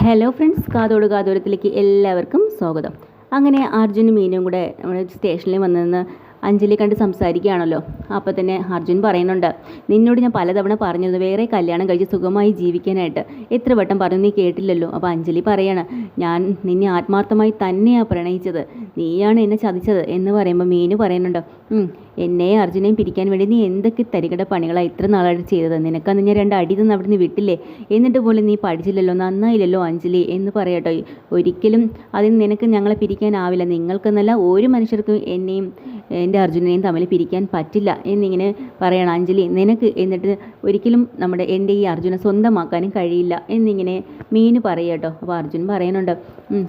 Hello friends കാതോട് കാതോരത്തിലേക്ക് എല്ലാവർക്കും സ്വാഗതം. അങ്ങനെ അർജുനും മീനും കൂടെ നമ്മുടെ സ്റ്റേഷനിൽ വന്ന് നിന്ന് അഞ്ജലി കണ്ട് സംസാരിക്കുകയാണല്ലോ. അപ്പോൾ തന്നെ അർജുൻ പറയുന്നുണ്ട് നിന്നോട് ഞാൻ പലതവണ പറഞ്ഞിരുന്നു വേറെ കല്യാണം കഴിച്ച് സുഖമായി ജീവിക്കാനായിട്ട്. എത്ര വട്ടം പറഞ്ഞു നീ കേട്ടില്ലല്ലോ? അപ്പോൾ അഞ്ജലി പറയാണ് ഞാൻ നിന്നെ ആത്മാർത്ഥമായി തന്നെയാണ് പ്രണയിച്ചത്. നീയാണ് എന്നെ ചതിച്ചത്. എന്ന് പറയുമ്പോൾ മീനു പറയുന്നുണ്ട് "ഉം, എന്നെയും അർജുനെയും പിരിക്കാൻ വേണ്ടി നീ എന്തൊക്കെ തരികട പണികളാണ് ഇത്ര നാളായിട്ട് ചെയ്തത്? നിനക്കന്ന് ഞാൻ രണ്ട് അടി തന്നെ അവിടെ നിന്ന് വിട്ടില്ലേ? എന്നിട്ട് പോലും നീ പഠിച്ചില്ലല്ലോ നന്നായില്ലല്ലോ അഞ്ജലി എന്ന് പറയട്ടോ. ഒരിക്കലും അതിന് നിനക്ക് ഞങ്ങളെ പിരിക്കാനാവില്ല നിങ്ങൾക്കെന്നല്ല ഒരു മനുഷ്യർക്കും എന്നെയും എന്റെ അർജുനെയും തമ്മിൽ പിരിക്കാൻ പറ്റില്ല എന്നിങ്ങനെ പറയണം അഞ്ജലി. നിനക്ക് എന്നിട്ട് ഒരിക്കലും നമ്മുടെ എന്റെ ഈ അർജുനെ സ്വന്തമാക്കാനും കഴിയില്ല എന്നിങ്ങനെ മീന് പറയട്ടോ. അപ്പോൾ അർജുൻ പറയുന്നുണ്ട്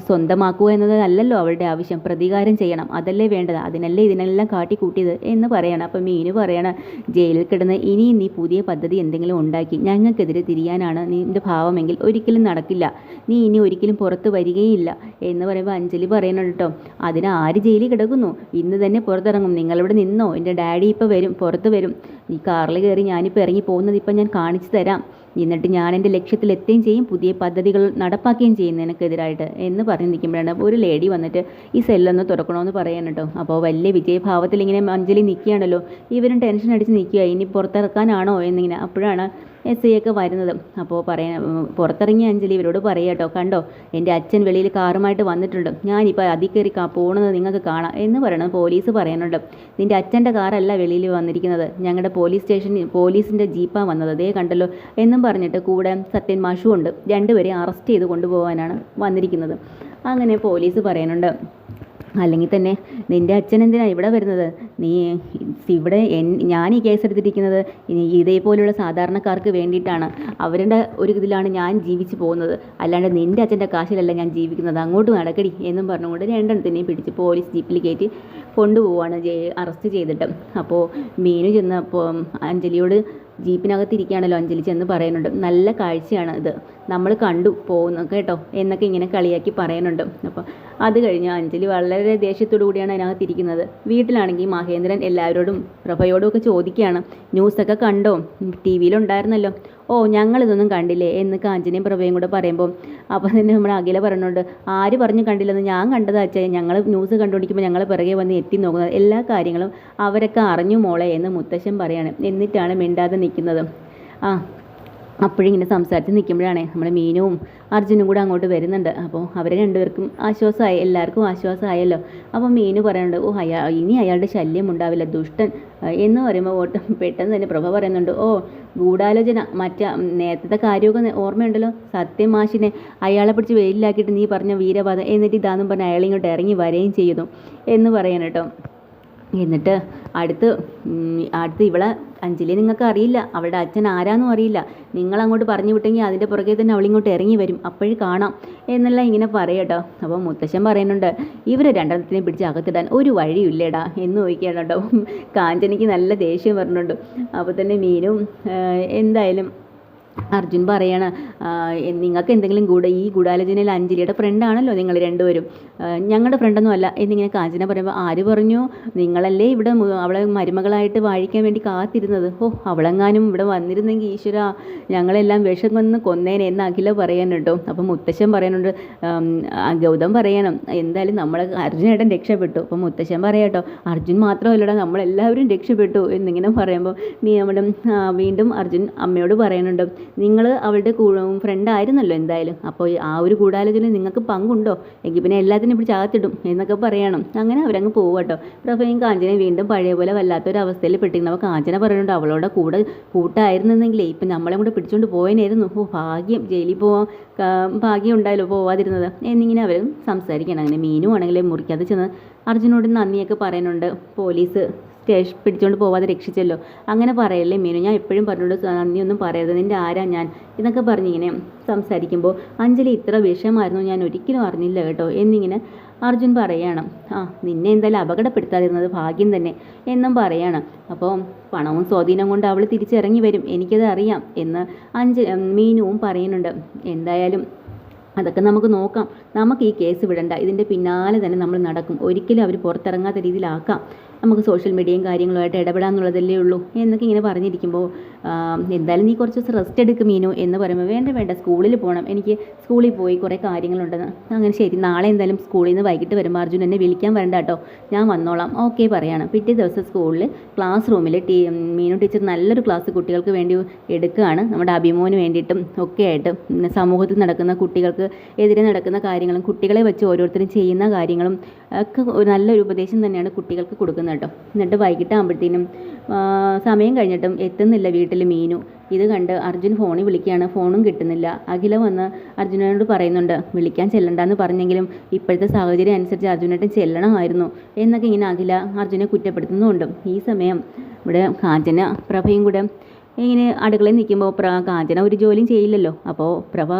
സ്വന്തമാക്കുക എന്നത് അല്ലല്ലോ അവളുടെ ആവശ്യം. പ്രതികാരം ചെയ്യണം. അതല്ലേ വേണ്ടത്. അതിനല്ലേ ഇതിനെല്ലാം കാട്ടിക്കൂട്ടിയത് എന്ന് പറയണം. അപ്പോൾ മീന് പറയണം ജയിലിൽ കിടന്ന് ഇനി നീ പുതിയ പദ്ധതി എന്തെങ്കിലും ഉണ്ടാക്കി. ഞങ്ങൾക്കെതിരെ തിരിയാനാണ് നിന്റെ ഭാവമെങ്കിൽ ഒരിക്കലും നടക്കില്ല. നീ ഇനി ഒരിക്കലും പുറത്ത് വരികയില്ല. എന്ന് പറയുമ്പോൾ അഞ്ജലി പറയണം കേട്ടോ അതിന് ആര് ജയിലിൽ കിടക്കുന്നു? ഇന്ന് തന്നെ പുറത്തിറങ്ങും. നിങ്ങളിവിടെ നിന്നോ? എന്റെ ഡാഡി ഇപ്പോൾ വരും പുറത്ത് വരും. നീ കാറിൽ കയറി ഞാനിപ്പോൾ ഇറങ്ങി പോകുന്നത് ഇപ്പം ഞാൻ കാണിച്ചു തരാം. എന്നിട്ട് ഞാൻ എന്റെ ലക്ഷ്യത്തിൽ എത്തുകയും ചെയ്യും പുതിയ പദ്ധതികൾ നടപ്പാക്കുകയും ചെയ്യുന്നതിനൊക്കെതിരായിട്ട് എന്ന് പറഞ്ഞ് നിൽക്കുമ്പോഴാണ് ഒരു ലേഡി വന്നിട്ട് ഈ സെല്ലൊന്ന് തുറക്കണമെന്ന് പറയാൻ കേട്ടോ. അപ്പോൾ വലിയ വിജയഭാവത്തിൽ ഇങ്ങനെ അഞ്ജലി നിൽക്കുകയാണല്ലോ. ഇവരും ടെൻഷൻ അടിച്ച് നിൽക്കുക ഇനി പുറത്തിറക്കാനാണോ എന്നിങ്ങനെ. അപ്പോഴാണ് എസ് ഐ ഒക്കെ വരുന്നത്. അപ്പോൾ പറയാൻ പുറത്തിറങ്ങിയ അഞ്ജലി ഇവരോട് പറയുക കേട്ടോ കണ്ടോ എന്റെ അച്ഛൻ വെളിയിൽ കാറുമായിട്ട് വന്നിട്ടുണ്ട്. ഞാനിപ്പോൾ അതിൽ കയറി പോകുന്നത് നിങ്ങൾക്ക് കാണാം എന്ന് പറയണത് പോലീസ് പറയാനുണ്ട്. നിന്റെ അച്ഛന്റെ കാറല്ല വെളിയിൽ വന്നിരിക്കുന്നത്. ഞങ്ങളുടെ പോലീസ് സ്റ്റേഷൻ പോലീസിന്റെ ജീപ്പാണ് വന്നത്. അതേ കണ്ടല്ലോ എന്നും പറഞ്ഞിട്ട് കൂടെ സത്യൻ മാഷും ഉണ്ട്. രണ്ടുപേരെയും അറസ്റ്റ് ചെയ്ത് കൊണ്ടുപോകാനാണ് വന്നിരിക്കുന്നത്. അങ്ങനെ പോലീസ് പറയാനുണ്ട്. അല്ലെങ്കിൽ തന്നെ നിന്റെ അച്ഛൻ എന്തിനാണ് ഇവിടെ വരുന്നത്? നീ ഇവിടെ ഞാൻ ഈ കേസ് എടുത്തിരിക്കുന്നത് ഇതേപോലെയുള്ള സാധാരണക്കാർക്ക് വേണ്ടിയിട്ടാണ്. അവരുടെ ഒരു ഇതിലാണ് ഞാൻ ജീവിച്ചു പോകുന്നത്. അല്ലാണ്ട് നിന്റെ അച്ഛന്റെ കാശിലല്ല ഞാൻ ജീവിക്കുന്നത്. അങ്ങോട്ട് നടക്കടി എന്നും പറഞ്ഞുകൊണ്ട് രണ്ടെണ്ണത്തിനെയും പിടിച്ച് പോലീസ് ജീപ്പിൽ കയറ്റി കൊണ്ടുപോവാണ് അറസ്റ്റ് ചെയ്തിട്ട്. അപ്പോൾ മീനു ചെന്ന് അപ്പോൾ അഞ്ജലിയോട് ജീപ്പിനകത്തിരിക്കുകയാണല്ലോ അഞ്ജലി ചെന്ന് പറയുന്നുണ്ട്. നല്ല കാഴ്ചയാണ് ഇത്. നമ്മൾ കണ്ടു പോകുന്നു കേട്ടോ എന്നൊക്കെ ഇങ്ങനെ കളിയാക്കി പറയുന്നുണ്ട് അപ്പോൾ അത് കഴിഞ്ഞ് അഞ്ജലി വളരെ ദേഷ്യത്തോടു കൂടിയാണ് അതിനകത്ത് ഇരിക്കുന്നത്. വീട്ടിലാണെങ്കിൽ മഹേന്ദ്രൻ എല്ലാവരോടും പ്രഭയോടും ഒക്കെ ചോദിക്കുകയാണ് ന്യൂസൊക്കെ കണ്ടോ? ടി വിയിലുണ്ടായിരുന്നല്ലോ ഓ ഞങ്ങളിതൊന്നും കണ്ടില്ലേ? എന്ന് കാഞ്ചനയും പ്രഭയും കൂടെ പറയുമ്പോൾ അപ്പോൾ തന്നെ നമ്മുടെ അഖില പറഞ്ഞുകൊണ്ട് ആര് പറഞ്ഞു കണ്ടില്ലെന്ന് ഞാൻ കണ്ടതാ അച്ഛാ. ഞങ്ങൾ ന്യൂസ് കണ്ടുപിടിക്കുമ്പോൾ ഞങ്ങൾ പിറകെ വന്ന് എത്തി നോക്കുന്നത്. എല്ലാ കാര്യങ്ങളും അവരൊക്കെ അറിഞ്ഞു മോളെ എന്ന് മുത്തശ്ശൻ പറയാണ്. എന്നിട്ടാണ് മിണ്ടാതെ നിൽക്കുന്നത്. ആ അപ്പോഴിങ്ങനെ സംസാരിച്ച് നിൽക്കുമ്പോഴാണ് നമ്മുടെ മീനുവും അർജുനും കൂടെ അങ്ങോട്ട് വരുന്നുണ്ട്. അപ്പോൾ അവരെ രണ്ടുപേർക്കും ആശ്വാസമായി എല്ലാവർക്കും ആശ്വാസമായല്ലോ. അപ്പോൾ മീനു പറയുന്നുണ്ട് ഓ അയാ ഇനി അയാളുടെ ശല്യം ഉണ്ടാവില്ല ദുഷ്ടൻ. എന്ന് പറയുമ്പോൾ ഓട്ടം പെട്ടെന്ന് തന്നെ പ്രഭ പറയുന്നുണ്ട് ഓ ഗൂഢാലോചന മറ്റ നേരത്തെ കാര്യമൊക്കെ ഓർമ്മയുണ്ടല്ലോ. സത്യമാഷിനെ അയാളെ പിടിച്ച് വെയിലാക്കിയിട്ട് നീ പറഞ്ഞ വീരബാധ എന്നിട്ട് ഇതാന്നും പറഞ്ഞ് അയാളിങ്ങോട്ട് ഇറങ്ങി വരികയും ചെയ്തു. എന്ന് പറയാൻ കേട്ടോ. എന്നിട്ട് അടുത്ത് അടുത്ത് ഇവളെ അഞ്ജലി നിങ്ങൾക്ക് അറിയില്ല. അവളുടെ അച്ഛൻ ആരാന്നും അറിയില്ല. നിങ്ങൾ അങ്ങോട്ട് പറഞ്ഞു വിട്ടെങ്കിൽ അതിന്റെ പുറകെ തന്നെ അവളിങ്ങോട്ട് ഇറങ്ങി വരും. അപ്പോഴും കാണാം എന്നെല്ലാം ഇങ്ങനെ പറയട്ടോ. അപ്പോൾ മുത്തശ്ശൻ പറയുന്നുണ്ട് ഇവരെ രണ്ടെണ്ണത്തിനെ പിടിച്ച് അകത്തിടാൻ ഒരു വഴിയില്ലേടാ? എന്ന് ചോദിക്കുകയാണ് കേട്ടോ. കാഞ്ചനയ്ക്ക് നല്ല ദേഷ്യം വരുന്നുണ്ട് അപ്പോൾ തന്നെ മീനും എന്തായാലും അർജുൻ പറയാണ് നിങ്ങൾക്ക് എന്തെങ്കിലും ഗൂഢ ഈ ഗൂഢാലോചനയിൽ അഞ്ജലിയുടെ ഫ്രണ്ടാണല്ലോ നിങ്ങൾ രണ്ടുപേരും. ഞങ്ങളുടെ ഫ്രണ്ടൊന്നും അല്ല. എന്നിങ്ങനെ കാഞ്ചന പറയുമ്പോൾ ആര് പറഞ്ഞു? നിങ്ങളല്ലേ ഇവിടെ അവളെ മരുമകളായിട്ട് വാഴിക്കാൻ വേണ്ടി കാത്തിരുന്നത്? ഓ അവളെങ്ങാനും ഇവിടെ വന്നിരുന്നെങ്കിൽ ഈശ്വര ഞങ്ങളെല്ലാം വിഷം കൊന്ന് കൊന്നേനെ എന്ന് അഖില പറയാനുണ്ടോ അപ്പം മുത്തശ്ശൻ പറയാനുണ്ട് ഗൗതം പറയണം എന്തായാലും നമ്മൾ അർജുനേട്ടൻ രക്ഷപ്പെട്ടു. അപ്പം മുത്തശ്ശൻ പറയാട്ടോ അർജുൻ മാത്രമല്ലടാ നമ്മളെല്ലാവരും രക്ഷപ്പെട്ടു. എന്നിങ്ങനെ പറയുമ്പോൾ നീ നമ്മുടെ വീണ്ടും അർജുൻ അമ്മയോട് പറയുന്നുണ്ട് നിങ്ങൾ അവളുടെ ഫ്രണ്ട് ആയിരുന്നല്ലോ എന്തായാലും. അപ്പോൾ ആ ഒരു ഗൂഢാലോചന നിങ്ങൾക്ക് പങ്കുണ്ടോ? എങ്കിൽ പിന്നെ എല്ലാത്തിനും ഇപ്പോൾ ചാകത്തിടും എന്നൊക്കെ പറയണം. അങ്ങനെ അവരങ്ങ് പോകും കേട്ടോ പ്രഭയും കാഞ്ചനയും വീണ്ടും പഴയ പോലെ വല്ലാത്തൊരു അവസ്ഥയിൽ പെട്ടിരുന്നു അപ്പോൾ കാഞ്ചന പറയുന്നുണ്ട് അവളോടെ കൂടെ കൂട്ടായിരുന്നെങ്കിലേ ഇപ്പം നമ്മളെ കൂടെ പിടിച്ചുകൊണ്ട് പോയനായിരുന്നു. ഓ ഭാഗ്യം. ജയിലിൽ പോവാൻ ഭാഗ്യം ഉണ്ടായല്ലോ പോവാതിരുന്നത്. എന്നിങ്ങനെ അവരും സംസാരിക്കണം. അങ്ങനെ മീനും ആണെങ്കിലും മുറിക്കാതെ ചെന്ന് അർജുനോട് നന്ദിയൊക്കെ പറയുന്നുണ്ട്. പോലീസ് സ്റ്റേഷൻ പിടിച്ചുകൊണ്ട് പോവാതെ രക്ഷിച്ചല്ലോ. അങ്ങനെ പറയല്ലേ മീനു? ഞാൻ എപ്പോഴും പറഞ്ഞോണ്ട് നന്ദിയൊന്നും പറയരുത്. നിന്റെ ആരാ ഞാൻ? എന്നൊക്കെ പറഞ്ഞിങ്ങനെ സംസാരിക്കുമ്പോൾ അഞ്ജലി ഇത്ര വിഷമായിരുന്നു. ഞാൻ ഒരിക്കലും അറിഞ്ഞില്ല കേട്ടോ. എന്നിങ്ങനെ അർജുൻ പറയണം ആ നിന്നെ എന്തായാലും അപകടപ്പെടുത്താതിരുന്നത് ഭാഗ്യം തന്നെ എന്നും പറയാണ്. അപ്പോൾ പണവും സ്വാധീനം കൊണ്ട് അവൾ തിരിച്ചിറങ്ങി വരും. എനിക്കത് അറിയാം എന്ന് അഞ്ച് മീനുവും പറയുന്നുണ്ട്. എന്തായാലും അതൊക്കെ നമുക്ക് നോക്കാം. നമുക്ക് ഈ കേസ് വിടണ്ട. ഇതിന്റെ പിന്നാലെ തന്നെ നമ്മൾ നടക്കും. ഒരിക്കലും അവർ പുറത്തിറങ്ങാത്ത രീതിയിലാക്കാം. നമുക്ക് സോഷ്യൽ മീഡിയയും കാര്യങ്ങളുമായിട്ട് ഇടപെടാമെന്നുള്ളതല്ലേ ഉള്ളൂ എന്നൊക്കെ ഇങ്ങനെ പറഞ്ഞിരിക്കുമ്പോൾ എന്തായാലും നീ കുറച്ച് ദിവസം റെസ്റ്റ് എടുക്കും മീനു എന്ന് പറയുമ്പോൾ വേണ്ട വേണ്ട സ്കൂളിൽ പോകണം എനിക്ക് സ്കൂളിൽ പോയി കുറേ കാര്യങ്ങളുണ്ടെന്ന്. അങ്ങനെ ശരി നാളെ എന്തായാലും സ്കൂളിൽ നിന്ന് വൈകിട്ട് വരുമ്പോൾ അർജുൻ എന്നെ വിളിക്കാൻ വരണ്ട കേട്ടോ. ഞാൻ വന്നോളാം. ഓക്കെ പറയാണ്. പിറ്റേ ദിവസം സ്കൂളിൽ ക്ലാസ് റൂമിൽ ടീ മീനു ടീച്ചർ നല്ലൊരു ക്ലാസ് കുട്ടികൾക്ക് വേണ്ടി എടുക്കുകയാണ്. നമ്മുടെ അഭിമോന് വേണ്ടിയിട്ടും ഒക്കെ ആയിട്ട്. സമൂഹത്തിൽ നടക്കുന്ന കുട്ടികൾക്ക് എതിരെ നടക്കുന്ന കാര്യങ്ങളും കുട്ടികളെ വെച്ച് ഓരോരുത്തരും ചെയ്യുന്ന കാര്യങ്ങളും ഒക്കെ നല്ലൊരു ഉപദേശം തന്നെയാണ് കുട്ടികൾക്ക് കൊടുക്കുന്നത്. കേട്ടോ. എന്നിട്ട് വൈകിട്ടാകുമ്പോഴത്തേനും സമയം കഴിഞ്ഞിട്ടും എത്തുന്നില്ല വീട്ടിൽ മീനു. ഇത് കണ്ട് അർജുൻ ഫോണിൽ വിളിക്കുകയാണ്. ഫോണും കിട്ടുന്നില്ല. അഖില വന്ന് അർജുനനോട് പറയുന്നുണ്ട് വിളിക്കാൻ ചെല്ലണ്ടെന്ന് പറഞ്ഞെങ്കിലും ഇപ്പോഴത്തെ സാഹചര്യം അനുസരിച്ച് അർജുനേട്ടൻ ചെല്ലണമായിരുന്നു എന്നൊക്കെ ഇങ്ങനെ അഖില അർജുനെ കുറ്റപ്പെടുത്തുന്നുമുണ്ട് ഈ സമയം ഇവിടെ കാഞ്ചന പ്രഭയും കൂടെ ഇങ്ങനെ അടുക്കളയിൽ നിൽക്കുമ്പോൾ പ്ര കാഞ്ചന ഒരു ജോലിയും ചെയ്യില്ലല്ലോ. അപ്പോൾ പ്രഭ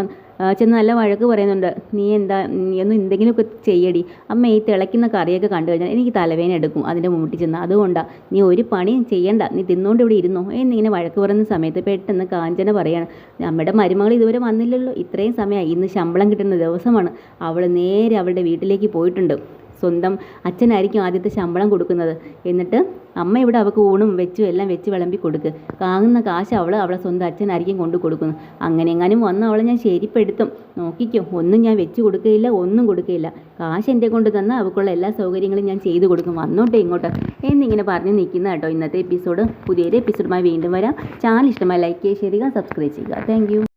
ചെന്ന് നല്ല വഴക്ക് പറയുന്നുണ്ട്. നീ എന്താ നീ ഒന്ന് എന്തെങ്കിലുമൊക്കെ ചെയ്യടി. അമ്മ ഈ തിളയ്ക്കുന്ന കറിയൊക്കെ കണ്ടു കഴിഞ്ഞാൽ എനിക്ക് തലവേന എടുക്കും. അതിന്റെ മുമ്പിൽ ചെന്ന് അതുകൊണ്ടാണ് നീ ഒരു പണിയും ചെയ്യണ്ട. നീ തിന്നുകൊണ്ട് ഇവിടെ ഇരുന്നോ. എന്നിങ്ങനെ വഴക്ക് പറയുന്ന സമയത്ത് പെട്ടെന്ന് കാഞ്ചന പറയാണ്. നമ്മുടെ മരുമകൾ ഇതുവരെ വന്നില്ലല്ലോ. ഇത്രയും സമയമായി. ഇന്ന് ശമ്പളം കിട്ടുന്ന ദിവസമാണ്. അവൾ നേരെ അവളുടെ വീട്ടിലേക്ക് പോയിട്ടുണ്ട്. സ്വന്തം അച്ഛനായിരിക്കും ആദ്യത്തെ ശമ്പളം കൊടുക്കുന്നത്. എന്നിട്ട് അമ്മ ഇവിടെ അവൾക്ക് ഊണും വെച്ചും എല്ലാം വെച്ച് വിളമ്പി കൊടുക്ക്. കാങ്ങുന്ന കാശ് അവൾ അവളെ സ്വന്തം അച്ഛനായിരിക്കും കൊണ്ട് കൊടുക്കുന്നു. അങ്ങനെ എങ്ങാനും വന്ന അവളെ ഞാൻ ശരിപ്പെടുത്തും. നോക്കിക്കോ ഒന്നും ഞാൻ വെച്ച് കൊടുക്കുകയില്ല ഒന്നും കൊടുക്കുകയില്ല കാശ് എന്റെ കൊണ്ട് തന്ന അവൾക്കുള്ള എല്ലാ സൗകര്യങ്ങളും ഞാൻ ചെയ്തു കൊടുക്കും. വന്നോട്ടെ ഇങ്ങോട്ട്. എന്നിങ്ങനെ പറഞ്ഞ് നിൽക്കുന്ന കേട്ടോ ഇന്നത്തെ എപ്പിസോഡ് പുതിയൊരു എപ്പിസോഡുമായി വീണ്ടും വരാം. ചാനൽ ഇഷ്ടമായി ലൈക്ക് ചെയ്യുക സബ്സ്ക്രൈബ് ചെയ്യുക താങ്ക്